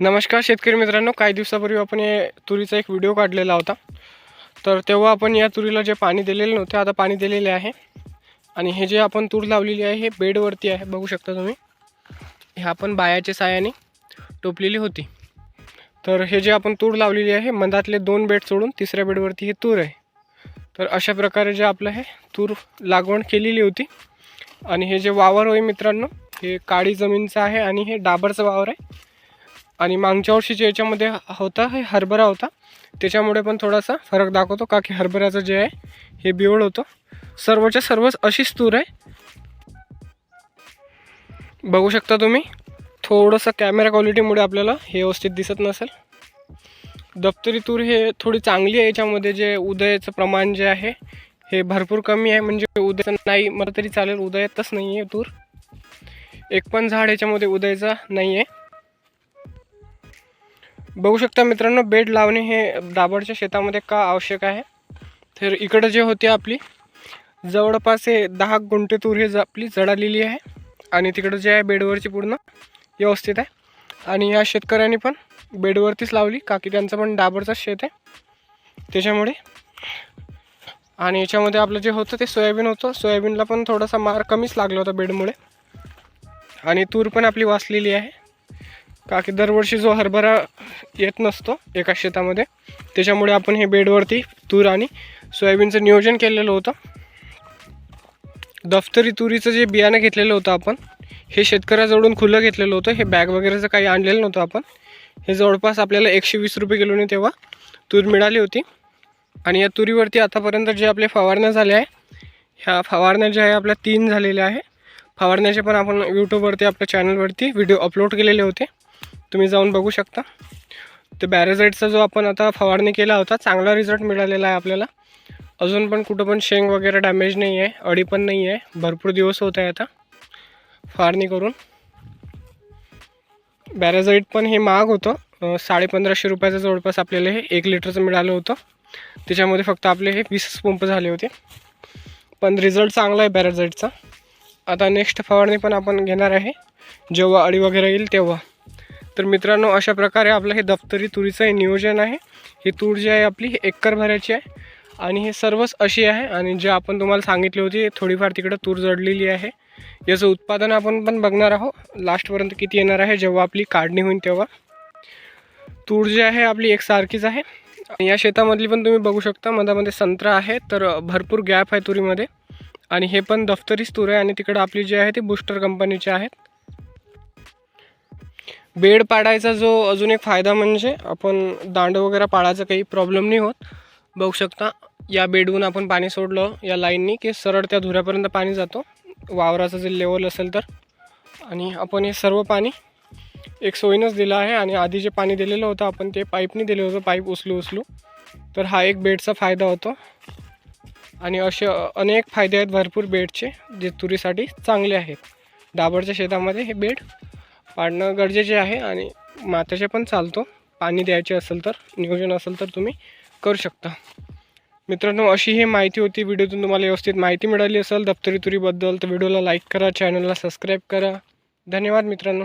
नमस्कार शेतकरी मित्रांनो काही दिवसापूर्वी आपण हे तुरीचा एक व्हिडिओ काढलेला होता. तर तेव्हा आपण या तुरीला जे पाणी दिलेले नव्हते आता पाणी दिलेले आहे. आणि हे जे आपण तूर लावलेली आहे हे बेडवरती आहे बघू शकता तुम्ही. हे आपण बायाच्या सायाने टोपलेली होती. तर हे जे आपण तूर लावलेली आहे मधातले दोन बेड सोडून तिसऱ्या बेडवरती हे तूर आहे. तर अशा प्रकारे जे आपलं हे तूर लागवण केलेली होती. आणि हे जे वावर होय मित्रांनो हे काळी जमीनचं आहे आणि हे डाबरचं वावर आहे. आणि मागच्या वर्षीच्या याच्यामध्ये होता हे हरभरा होता. त्याच्यामुळे पण थोडासा फरक दाखवतो का की हरभऱ्याचं जे आहे हे बिवळ होतं. सर्वच्या सर्वच अशीच तूर आहे. बघू शकता तुम्ही थोडंसं कॅमेरा क्वालिटीमुळे आपल्याला हे व्यवस्थित दिसत नसेल. दप्तरी तूर हे थोडी चांगली आहे याच्यामध्ये जे उदयाचं प्रमाण जे आहे हे भरपूर कमी आहे. म्हणजे उदयाचं नाही मला तरी चालेल उदयातच नाही आहे तूर. एक पण झाड याच्यामध्ये उदयाचा नाही आहे बघू शकता मित्रांनो बेड लावणे हे दाबडच्या शेतामध्ये का आवश्यक आहे? तर इकडं जे होते आपली जवळपास हे दहा गुंठे तूर हे ज- आपली जडालेली आहे. आणि तिकडं जे आहे बेडवरची पूर्ण व्यवस्थित आहे. आणि या शेतकऱ्यांनी पण बेडवरतीच लावली का की त्यांचं पण डाबरचंच शेत आहे. त्याच्यामुळे. आणि याच्यामध्ये आपलं जे होतं ते सोयाबीन होतं. सोयाबीनला पण थोडासा मार कमीच लागला होता बेडमुळे. आणि तूर पण आपली वाचलेली आहे. का की दरवर्षी जो हरभरा येत नसतो एका शेतामध्ये त्याच्यामुळे आपण हे बेडवरती तूर आणि सोयाबीनचं नियोजन केलेलं होतं. दफ्तरी तुरीचं जे बियाणं घेतलेलं होतं आपण हे शेतकऱ्याजवळून खुलं घेतलेलं होतं. हे बॅग वगैरेचं काही आणलेलं नव्हतं आपण. हे जवळपास आपल्याला एकशे वीस रुपये किलोने तेव्हा तूर मिळाली होती. आणि या तुरीवरती आतापर्यंत जे आपले फवारण्या झाल्या आहे ह्या फवारण्या ज्या आहे आपल्या तीन झालेल्या आहे. फवारण्याचे पण आपण यूट्यूबवरती आपल्या चॅनलवरती व्हिडिओ अपलोड केलेले होते. तुम्ही जाऊन बघू शकता. ते बॅरेझाईटचा जो आपण आता फवारणी केला होता चांगला रिझल्ट मिळालेला आहे आपल्याला. अजून पण कुठं पण शेंग वगैरे डॅमेज नाही आहे अडी पण नाही आहे. भरपूर दिवस होत आहे आता फवारणी करून. बॅरेझाईट पण हे महाग होतं. अं, साडे पंधराशे रुपयाचं जवळपास आपल्याला हे एक लिटरचं मिळालं होतं. त्याच्यामध्ये फक्त आपले हे वीस पंप झाले होते. पण रिझल्ट चांगला आहे बॅरेझाईडचा आता नेक्स्ट फवारणी पण आपण घेणार आहे. जेव्हा अळी वगैरे येईल तेव्हा. तर मित्रांनो अशा प्रकारे आपलं हे दप्तरी तुरीचं हे नियोजन आहे. ही तूर जी आहे आपली हे एकर भरायची आहे. आणि हे सर्वच अशी आहे. आणि जे आपण तुम्हाला सांगितली होती थोडीफार तिकडं तूर जडलेली आहे. याचं उत्पादन आपण पण बघणार आहोत. लास्टपर्यंत किती येणार आहे जेव्हा आपली काढणी होईल तेव्हा. तूर जी आहे आपली एकसारखीच आहे. या शेतामधली पण तुम्ही बघू शकता मधामध्ये संत्रा आहे तर भरपूर गॅप आहे तुरीमध्ये. आणि हे पण दफ्तरीच तूर आहे. आणि तिकडं आपली जी आहे ती बूस्टर कंपनीची आहेत बेड पाडायचा जो अजून एक फायदा म्हणजे आपण दांड वगैरे पाडायचा काही प्रॉब्लेम नाही होत. बघू शकता या बेडहून आपण पाणी सोडलं या लाईननी की सरळ त्या धुऱ्यापर्यंत पाणी जातो. वावराचं जे लेवल असेल तर. आणि आपण हे सर्व पाणी एक सोयीनंच दिलं आहे आणि आधी जे पाणी दिलेलं होतं आपण ते पाईपनी दिलं होतं पाईप उचलू उचलू. तर हा एक बेडचा फायदा होतो. आणि असे अनेक फायदे आहेत भरपूर बेडचे जे तुरीसाठी चांगले आहेत. डाबरच्या शेतामध्ये हे बेड पाडणं गरजेचे आहे आणि मात्याचे पण चालतो. पाणी द्यायचे असेल तर नियोजन असेल तर तुम्ही करू शकता. मित्रांनो अशी ही माहिती होती. व्हिडिओतून तुम्हाला व्यवस्थित माहिती मिळाली असेल दप्तरी तुरीबद्दल तर व्हिडिओला लाईक करा चॅनलला सबस्क्राईब करा. धन्यवाद मित्रांनो.